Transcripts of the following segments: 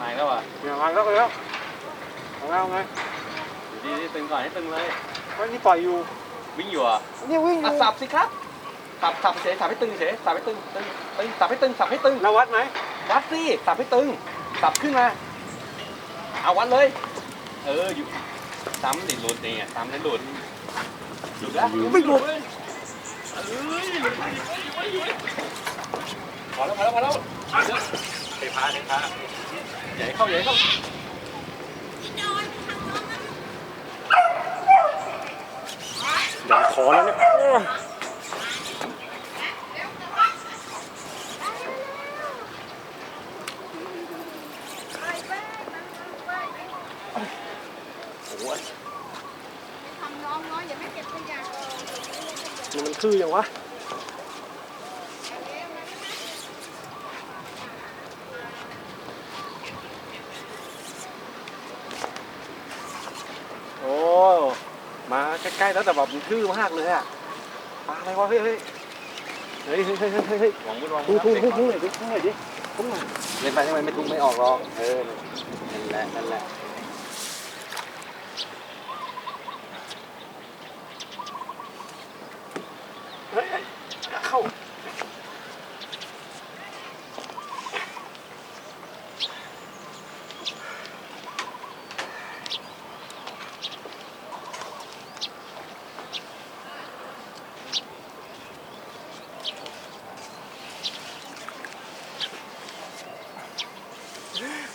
มาอีกแล้วอะเนี่ยมาแล้วก็แล้วเอาแล้วไงอยู่ดีๆตึงก่อนให้ตึงเลยวันนี้ปล่อยอยู่วิ่งอยู่อะเนี่ยวิ่งออะยู่สับสิครับสับสับเฉยสับให้ตึงเฉยสับให้ตึงตึงตึงสับให้ตึงสับให้ตึงนวัดไหมวัดสิสับให้ตึงสับขึ้นมาเอาวัดเลย เอออยู่ซ้ำดิหลุดนี่ไงซ้ำแล้วหลุดหลุดแล้วไม่หลุดเลยเอ้ยหลุดไปอยู่ไปอยู่ไปพอแล้วพอแล้วพอแล้วเดี๋ยวเทพาเทพา ใหญ่เข้าใหญ่เข้าเดี๋ยวขอแล้วเนี่ยโอ้ยทำน้องน้อยอย่าไม่เก็บขยะก่อนนี่มันคืออย่างวะโอ้ มาใกล้ๆแล้วแต่แบบมันทื่อมากเลยอะปลาอะไรวะเฮ้ยเฮ้ยเฮ้ยเฮ้ยเฮ้ยเฮ้ยเฮ้ยหวังวุ่นหวังทุ่งวุ่นทุ่งเด็กทุ่งก่อนทุ่งหน่อยดิทุ่งหน่อยดิทุ่งหน่อยเล่นไปให้มันไม่ทุกไม่ออกหรอกเออนั่นแหละนั่นแหละ เฮ้ยเฮ้ยเข้า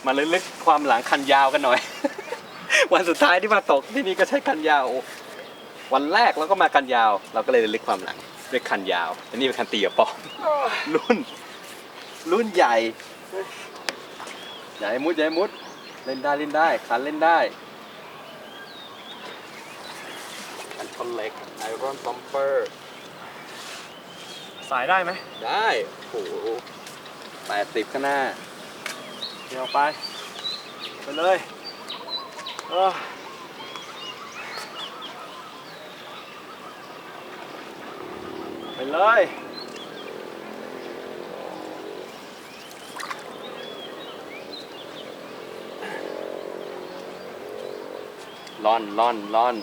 มาลึกๆความหลังคันยาวกันหน่อย วันสุดท้ายที่มาตกที่นี่ก็ใช้คันยาว วันแรกเราก็มาคันยาว เราก็เลยลึกความหลังด้วยคันยาวอันนี้เป็นคันตีกับปองรุ่น รุ่นใหญ่ใหญ่มุดใหญ่มุดเล่นได้เล่นได้คันเล่นได้คันคนเล็กไอรอนซัมเปอร์สายได้ไหมได้โอ้โหแปดสิบข้างหน้า เดี๋ยวไป ไปเลยเออไปเลยล่อนล่อนล่อน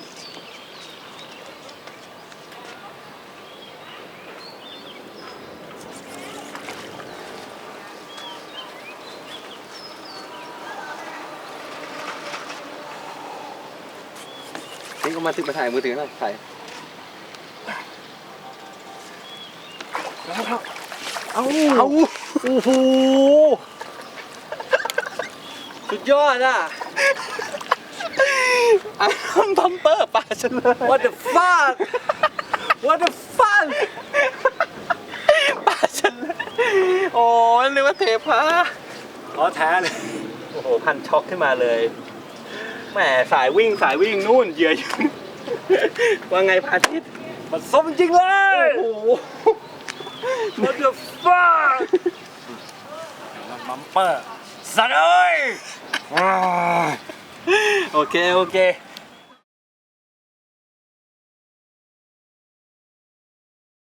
นี่ก็มาถึงมาถ่ายมือถือหน่อยถ่ายแล้วครับเอาเอาโอ้โหสุดยอดอะไอ้บัมเปอร์ปลาฉันเลย What the fuck What the fuck ปลาฉันเลยโอ้ยนึกว่าเทพาอ๋อแท้เลย โอ้โห พันช็อกขึ้นมาเลย แหมสายวิ่งสายวิ่งนู่นเหยื่ออยู่ว่าไงพระอาทิตย์มันสมจริงเลย โอ้โห What the fuck มัมเปอร์สัตว์เอ้ย โอเค โอเค